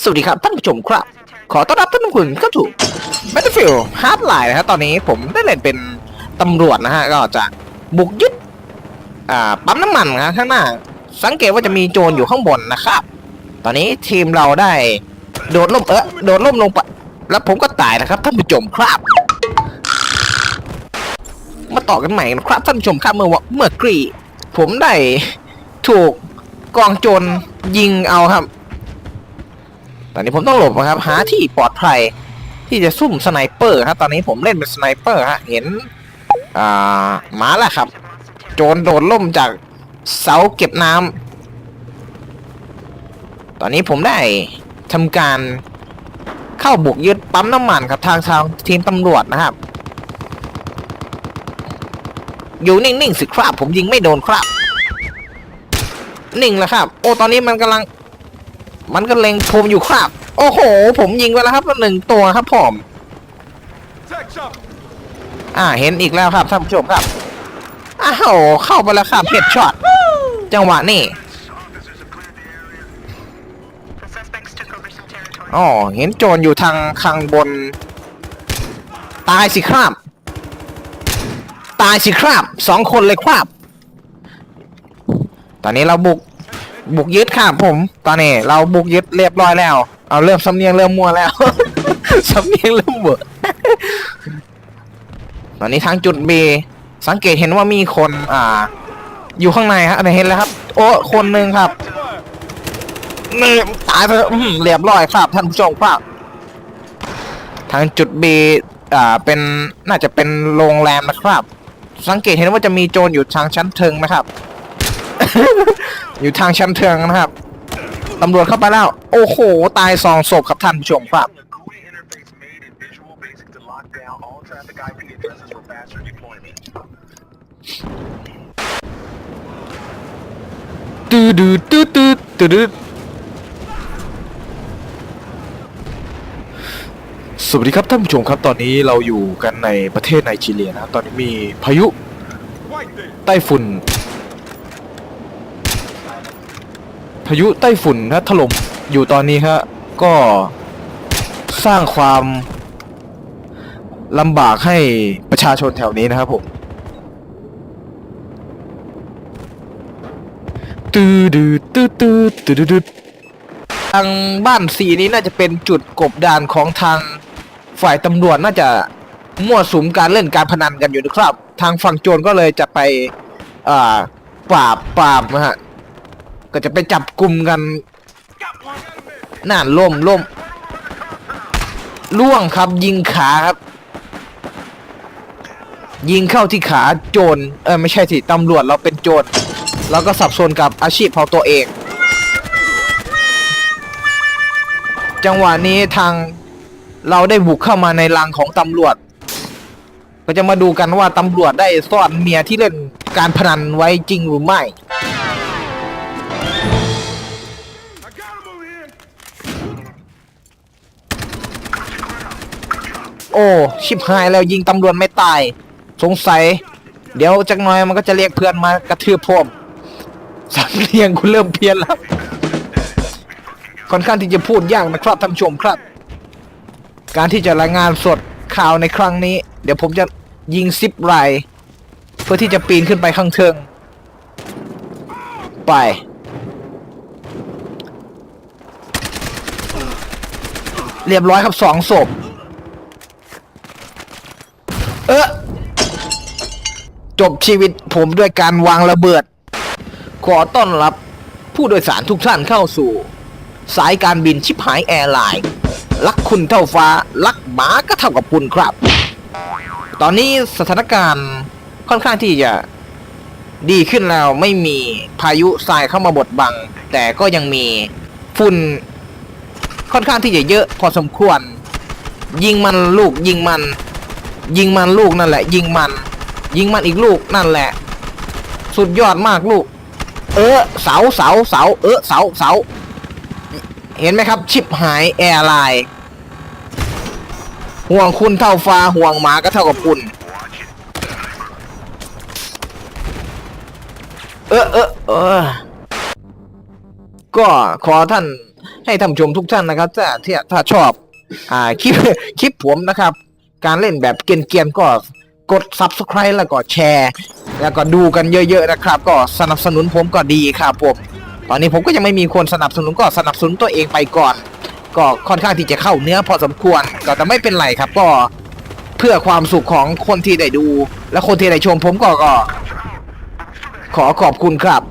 สวัสดีครับท่านผู้ชมครับ ขอต้อนรับท่านผู้ชมเข้าสู่ Battlefield Hardline นะครับตอนนี้ผมได้เล่นเป็นตำรวจนะฮะก็จะบุกยึดอ่าปั๊มน้ำมันนะข้างหน้า สังเกตว่าจะมีโจรอยู่ข้างบนนะครับ ตอนนี้ทีมเราได้โดดล่มเออโดดล่มลงไปแล้วผมก็ตายนะครับท่านผู้ชมครับ มาต่อกันใหม่นะครับท่านผู้ชมครับเมื่อเมื่อกรีผมได้ถูกกองโจรยิงเอาครับ ตอนนี้ผมต้องหลบนะครับ หาที่ปลอดภัยที่จะซุ่มสไนเปอร์ครับ ตอนนี้ผมเล่นเป็นสไนเปอร์ฮะ เห็น อ่ามาแล้วครับ โจรโดดล่มจากเสาเก็บน้ำ ตอนนี้ผมได้ทำการเข้าบุกยึดปั๊มน้ำมันครับทางทางทีมตำรวจนะครับ อยู่นิ่งๆสิครับ ผมยิงไม่โดนครับ นิ่งแล้วครับ โอ้ตอนนี้มันกำลัง มันก็เล็งผมอยู่ครับ โอ้โห ผมยิงไปแล้วครับหนึ่งตัวครับผมอ่าเห็นอีกแล้วครับท่านผู้ชมครับอ้าวเข้าไปแล้วครับเฮดช็อตจังหวะนี้อ๋อเห็นโจรอยู่ทางข้างบน ตายสิครับ ตายสิครับสองคนเลยครับ ตอนนี้เราบุก บุกยึดครับผม ตอนนี้เราบุกยึดเรียบร้อยแล้ว เอาเริ่มสำเนียงเริ่มมัวแล้ว สำเนียงเริ่มเบื่อตอนนี้ทางจุด B สังเกตเห็นว่ามีคนอ่า อยู่ข้างในครับเห็นแล้วครับ โอ้คนหนึ่งครับนี่ตายไปเรียบร้อยครับท่านผู้ชมครับทางจุด B อ่าเป็นน่าจะเป็นโรงแรมนะครับ สังเกตเห็นว่าจะมีโจรอยู่ทางชั้นเทิงนะครับ อยู่ทางชั้นเทิงนะครับตำรวจเข้าไปแล้ว โอ้โห ตายสองศพครับท่านผู้ชมครับ ตืดตืดตืดตืดตืดสวัสดีครับท่านผู้ชมครับตอนนี้เราอยู่กันในประเทศไนจีเรียนะตอนนี้มีพายุไต้ฝุ่น พายุไต้ฝุ่นนะถล่มอยู่ตอนนี้ครับก็สร้างความลำบากให้ประชาชนแถวนี้นะครับผมตืดตืดตืดตืดตืดตืดทางบ้านสีนี้น่าจะเป็นจุดกบดานของทางฝ่ายตำรวจน่าจะมั่วสุมการเล่นการพนันกันอยู่นะครับ ทางฝั่งโจรก็เลยจะไป อ่าปราบปราบนะฮะ ก็จะไปจับกลุ่มกันน่านล่มล่มล่วงครับยิงขาครับ ยิงเข้าที่ขาโจรเออไม่ใช่สิตำรวจเราเป็นโจรเราก็สับสนกับอาชีพของตัวเอง จังหวะนี้ทางเราได้บุกเข้ามาในรังของตำรวจ ก็จะมาดูกันว่าตำรวจได้ซ่อนเมียที่เล่นการพนันไว้จริงหรือไม่ โอ้ชิบหายแล้วยิงตำรวจไม่ตาย สงสัย เดี๋ยวจักหน่อยมันก็จะเรียกเพื่อนมากระทืบผมสำเนียงคุณเริ่มเพี้ยนแล้วค่อนข้างที่จะพูดยากนะครับท่านชมครับ การที่จะรายงานสดข่าวในครั้งนี้ เดี๋ยวผมจะยิงซิปไรเพื่อที่จะปีนขึ้นไปข้างเทิง ไปเรียบร้อยครับสองศพ ออจบชีวิตผมด้วยการวางระเบิด ขอต้อนรับผู้โดยสารทุกท่านเข้าสู่ สายการบินชิปหายแอร์ไลน์รักคุณเท่าฟ้า รักหมาก็เท่ากับคุณครับ ตอนนี้สถานการณ์ค่อนข้างที่จะดีขึ้นแล้วไม่มีพายุทรายเข้ามาบดบัง แต่ก็ยังมีฝุ่นค่อนข้างที่จะเยอะพอสมควร ยิงมันลูกยิงมัน ยิงมันลูกนั่นแหละ ยิงมัน ยิงมันอีกลูกนั่นแหละ สุดยอดมากลูก เออเสาเสาเสาเออเสาเสาเห็นไหมครับ ชิปหายแอร์ไลน์ห่วงคุณเท่าฟ้าห่วงหมาก็เท่ากับคุณ เออเออเออก็ขอท่านให้ท่านชมทุกท่านนะครับ ถ้าถ้าชอบ อ่าคลิปคลิปผมนะครับ การเล่นแบบเกรียนๆก็กด subscribe แล้วก็แชร์ แล้วก็ดูกันเยอะๆนะครับ ก็สนับสนุนผมก็ดีครับผม ตอนนี้ผมก็ยังไม่มีคนสนับสนุนก็สนับสนุนตัวเองไปก่อน ก็ค่อนข้างที่จะเข้าเนื้อพอสมควรก็แต่ไม่เป็นไรครับก็เพื่อความสุขของคนที่ได้ดู และคนที่ได้ชมผมก็ก็ ขอขอบคุณครับ